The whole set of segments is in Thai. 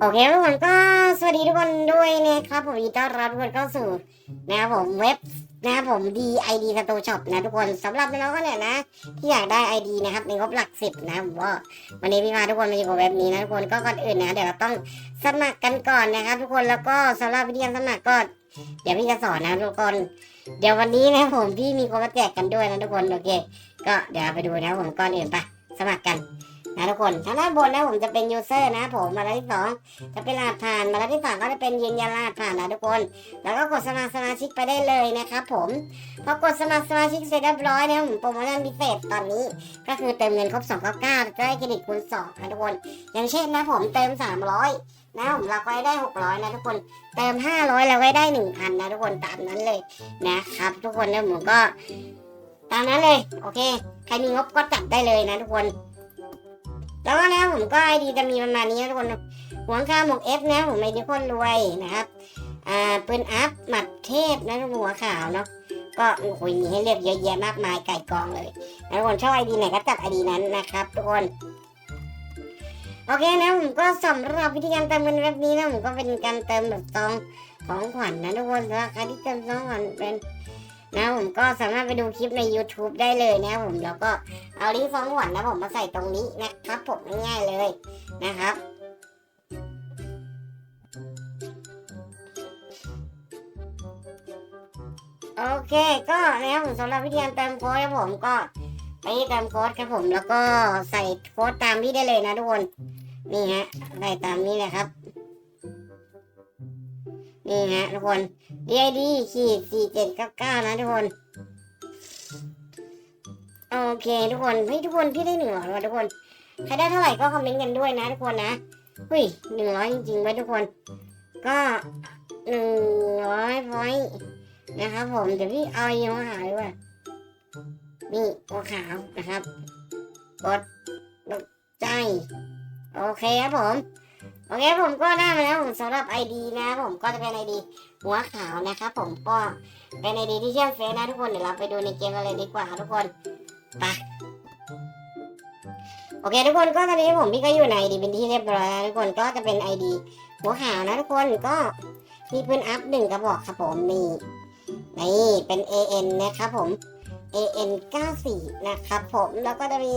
โอเคทุกคนก็สวัสดีทุกคนด้วยนะครับผมยินดีต้อนรับทุกคนเข้าสู่นะครับผมเว็บนะครับผม DID Store Shop นะทุกคนสำหรับน้องๆก็เนี่ยนะ ที่อยากได้ ID นะครับในงบหลักสิบนะผมว่าวันนี้พี่พาทุกคนมาอยู่กับเว็บนี้นะทุกคนก็ก่อนอื่นนะเดี๋ยวเราต้องสมัครกันก่อนนะครับ ทุกคนแล้วก็สำหรับวิธีการสมัครก็เดี๋ยวพี่จะสอนนะทุกคน เดี๋ยววันนี้นะผมพี่มีคนมาแจกกันด้วยนะทุกคนโอเค ก็เดี๋ยวไปดูนะผมก่อนอื่นไปสมัครกัน นะทุกคนทางด้านบนนะผมจะเป็น user นะผมมาแล้วที่สองจะเป็นรหัสผ่านมาแล้วที่สามก็จะเป็นยืนยันรหัสผ่านนะทุกคน แล้วก็กดสมัครสมาชิกไปได้เลยนะครับผมพอกดสมัครสมาชิกเสร็จเรียบร้อยนะผมโปรโมชั่นพิเศษตอนนี้ ก็คือเติมเงินครบ2 9 9จะได้เครดิตคูณ2นะทุกคน อย่างเช่นนะผมเติม 300นะผมเราก็ได้ 600 นะทุกคนเติม 500 เราก็ได้ 1,000 นะทุกคนตามนั้นเลยนะครับ ทุกคนนะผมก็ ตามนั้นเลย โอเค ใครมีงบก็จัดได้เลยนะทุกคน แล้วก็นะผมก็ไอดีจะมีประมาณนี้นะทุกคนหัวข้าวหมวกเอฟนะผมไอดีคนรวยนะครับอ่าปืนอัพหมัดเทพนะทุกหัวขาวเนาะก็โอ้โหมีให้เลือกเยอะแยะมากมายไก่กองเลยนะทุกคนชอบไอดีไหนก็จัดไอดีนั้นนะครับ ทุกคนโอเคนะผมก็สำหรับวิธีการเติมเงินแบบนี้นะผมก็เป็นการเติมแบบซองของขวัญนะทุกคนสำหรับใครที่เติมซองขวัญเป็น นะผมก็สามารถไปดูคลิปใน YouTube ได้เลยนะผมแล้วก็เอาลิงก์ซองขวัญนะผมมาใส่ตรงนี้นะครับผมง่ายๆเลยนะครับโอเคก็นะครับผมสำหรับวิธีการเติมโค้ดครับผมก็ไปที่เติมโค้ดครับผมแล้วก็ใส่โค้ดตามที่ได้เลยนะทุกคนนี่ฮะใส่ตามนี้เลยครับ นี่ฮะทุกคน DID ขีดสี่เจ็ดเก้าเก้านะทุกคน โอเคทุกคนเฮ้ยทุกคนพี่ได้หนึ่งร้อยว่ะทุกคน ใครได้เท่าไหร่ก็คอมเมนต์กันด้วยนะทุกคนนะเฮ้ยหนึ่งร้อยจริงๆไว้ทุกคน ก็หนึ่งร้อยพอยต์นะครับผมเดี๋ยวพี่เอาอีหัวขาวดีกว่านี่หัวขาวนะครับกดดอกใจ โอเคครับผม โอเคผมก็ได้มาแล้วผมสำหรับ ID นะผมก็จะเป็น ID หัวขาวนะครับผมก็เป็น ID ที่เชื่อมเฟซนะทุกคนเดี๋ยวเราไปดูในเกมกันเลยดีกว่าทุกคนไปโอเคทุกคนก็ตอนนี้ผมพี่ก็อยู่ใน ID เป็นที่เรียบร้อยแล้วทุกคนก็จะเป็น ID หัวขาวนะทุกคนก็มีปืนอัพหนึ่งกระบอกครับผมนี่นี่เป็น AN นะครับผม AN 94นะครับผมแล้วก็จะมี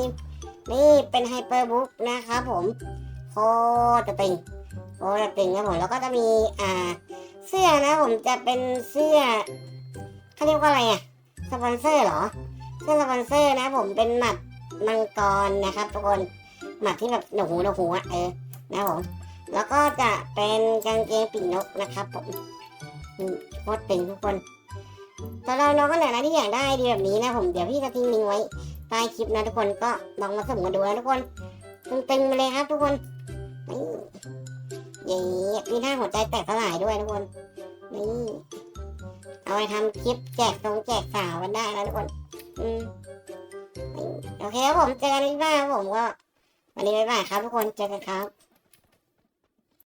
นี่เป็น Hyperbook นะครับผม โคตรตึงโคตรตึงครับผมแล้วก็จะมีอ่าเสื้อนะผมจะเป็นเสื้อเขาเรียกว่าอะไรอะสปอนเซอร์เหรอเสื้อสปอนเซอร์นะ ผมเป็นหมัดมังกรนะครับทุกคนหมัดที่แบบหนูหูหนูหูอะเออนะผมแล้วก็จะเป็นกางเกงปีกนกนะครับผมโคตรตึงทุกคนสำหรับน้องก็ไหนนะที่อยากได้ดีแบบนี้นะผมเดี๋ยวพี่จะทิ้งลิงก์ไว้ใต้คลิปนะทุกคนก็ลองมาสุ่มกันดูนะทุกคนตึงๆมาเลยครับทุกคน อย่างนี้มีหน้าหัวใจแตกสลายด้วยทุกคน นี่ เอาไปทำคลิปแจกตรงแจกสาวกันได้แล้วทุกคน อืมโอเคครับผมเจอกันที่บ้านครับผมก็วันนี้บ๊ายบายครับทุกคนเจอกันครับ